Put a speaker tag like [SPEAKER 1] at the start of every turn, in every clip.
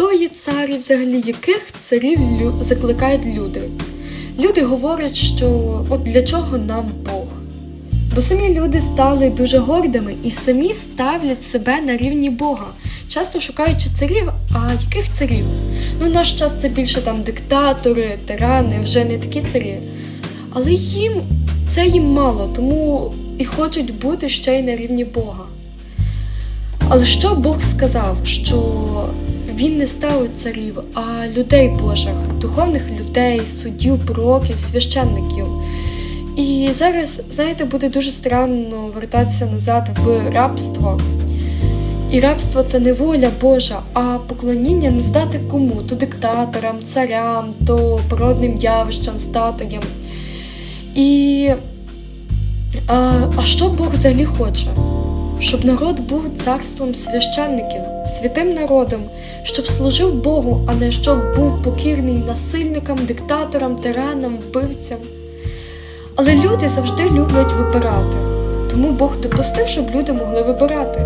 [SPEAKER 1] хто є цар і взагалі яких царів закликають люди? Люди говорять, що от для чого нам Бог? Бо самі люди стали дуже гордими і самі ставлять себе на рівні Бога, часто шукаючи царів, а яких царів? Ну, наш час це більше там диктатори, тирани, вже не такі царі. Але їм це їм мало, тому і хочуть бути ще й на рівні Бога. Але що Бог сказав? Що Він не ставить царів, а людей Божих, духовних людей, суддів, пророків, священників. І зараз, знаєте, буде дуже странно вертатися назад в рабство. І рабство це не воля Божа, а поклоніння не здати кому, то диктаторам, царям, то природним явищам, статуям. І а, а що Бог взагалі хоче? Щоб народ був царством священників, святим народом, щоб служив Богу, а не щоб був покірний насильникам, диктаторам, тиранам, вбивцям. Але люди завжди люблять вибирати, тому Бог допустив, щоб люди могли вибирати.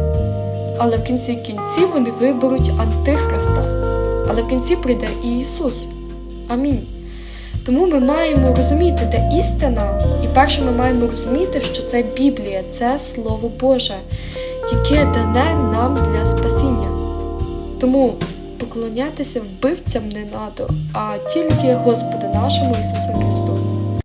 [SPEAKER 1] Але в кінці кінців вони виберуть Антихриста. Але в кінці прийде і Ісус. Амінь. Тому ми маємо розуміти, де істина, і перше ми маємо розуміти, що це Біблія, це Слово Боже, яке дане нам для спасіння. Тому поклонятися вбивцям не надо, а тільки Господу нашому Ісусу Христу.